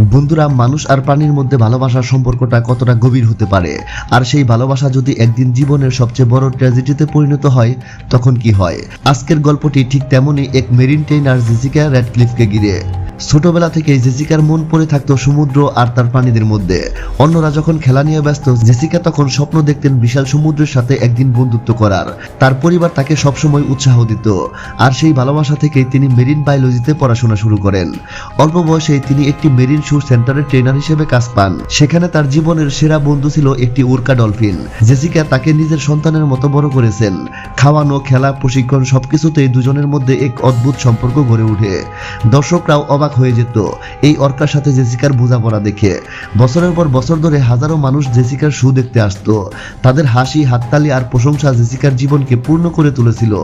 বন্ধুরা, মানুষ আর প্রাণীর মধ্যে ভালোবাসার সম্পর্কটা কতটা গভীর হতে পারে? আর সেই ভালোবাসা যদি একদিন জীবনের সবচেয়ে বড় ট্র্যাজেডিতে পরিণত হয়, তখন কি হয়? আজকের গল্পটি ঠিক তেমনই এক মেরিন ট্রেনার জেসিকা র্যাডক্লিফকে ঘিরে। ছোটবেলা থেকে জেসিকার মন পড়ে থাকতো সমুদ্র আর তার প্রাণীদের মধ্যে। অন্যরা যখন খেলা নিয়ে ব্যস্ত, জেসিকা তখন স্বপ্ন দেখতেন বিশাল সমুদ্রের সাথে একদিন বন্ধুত্ব করার। তার পরিবার তাকে সবসময় উৎসাহ দিত। আর সেই ভালোবাসা থেকেই তিনি মেরিন বায়োলজিতে পড়াশোনা শুরু করেন। অল্প বয়সে তিনি একটি মেরিন শু সেন্টারের ট্রেনার হিসেবে কাজ পান। সেখানে তার জীবনের সেরা বন্ধু ছিল একটি উর্কা ডলফিন। জেসিকা তাকে নিজের সন্তানের মতো বড় করেছেন। খাওয়ানো, খেলা, প্রশিক্ষণ সবকিছুতেই দুজনের মধ্যে এক অদ্ভুত সম্পর্ক গড়ে ওঠে। দর্শকরাও অবাক হয়ে যেত। এই অর্কার সাথে জেসিকার বোঝাপড়া দেখে। বছরের পর বছর ধরে হাজারো মানুষ জেসিকার শু দেখতে আসতো। তাদের হাসি, হাততালি আর প্রশংসা জেসিকার জীবনকে পূর্ণ করে তুলেছিল।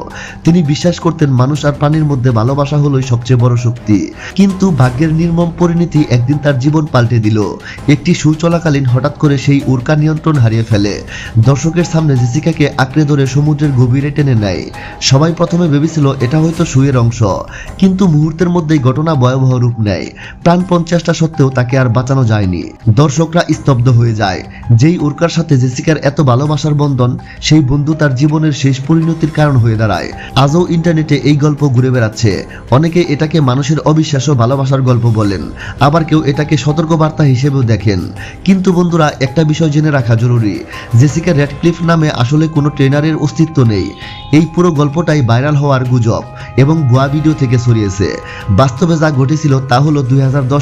তিনি বিশ্বাস করতেন মানুষ আর প্রাণীর মধ্যে ভালোবাসা হলোই সবচেয়ে বড় শক্তি। কিন্তু ভাগ্যের নির্মম পরিণতি একদিন তার জীবন পাল্টে দিল। একটি শু চলাকালীন হঠাৎ করে সেই উর্কা নিয়ন্ত্রণ হারিয়ে ফেলে। দর্শকের সামনে জেসিকাকে আঁকড়ে ধরে সমুদ্রের গভীরে টেনে নেয়। সবাই প্রথমে ভেবেছিল এটা হয়তো শুয়ের অংশ। কিন্তু মুহূর্তের মধ্যেই ঘটনা ভয়াবহ রূপ নেয়। প্রাণপণ চেষ্টা সত্ত্বেও তাকে আর বাঁচানো যায়নি। দর্শকরা স্তব্ধ হয়ে যায়। যেই উর্কার সাথে জেসিকার এত ভালোবাসার বন্ধন, সেই বন্ধু তার জীবনের শেষ পরিণতির কারণ হয়ে দাঁড়ায়। আজও ইন্টারনেটে এই গল্প ঘুরে বেড়াচ্ছে। অনেকে এটাকে মানুষের অবিশ্বাস্য ভালোবাসার গল্প বলেন। আবার কেউ এটাকে সতর্কবার্তা হিসেবেও দেখেন। কিন্তু বন্ধুরা, একটা বিষয় জেনে রাখা জরুরি। জেসিকা র্যাডক্লিফ নামে আসলে কোনো ট্রেনারের অস্তিত্ব নেই। এই পুরো গল্পটাই ভাইরাল হওয়ার গুজব এবং ভুয়া ভিডিও থেকে ছড়িয়েছে। বাস্তবে যা ঘটেছিল তা হলো দুই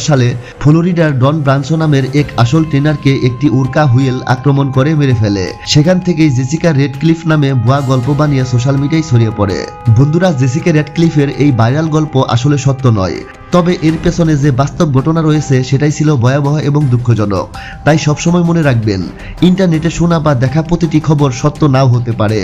সালে ফ্লোরিডার ডন ব্রানসো নামের এক আসল ট্রেনারকে একটি উর্কা হুইল আক্রমণ করে মেরে ফেলে। সেখান থেকেই জেসিকা রেডক্লিফ নামে ভুয়া গল্প বানিয়ে সোশ্যাল মিডিয়ায় ছড়িয়ে পড়ে। বন্ধুরা, জেসিকা রেডক্লিফের এই ভাইরাল গল্প আসলে সত্য নয়। তবে এর পেছনে যে বাস্তব ঘটনা রয়েছে, সেটাই ছিল ভয়াবহ এবং দুঃখজনক। তাই সবসময় মনে রাখবেন, ইন্টারনেটে শোনা বা দেখা প্রতিটি খবর সত্য নাও হতে পারে।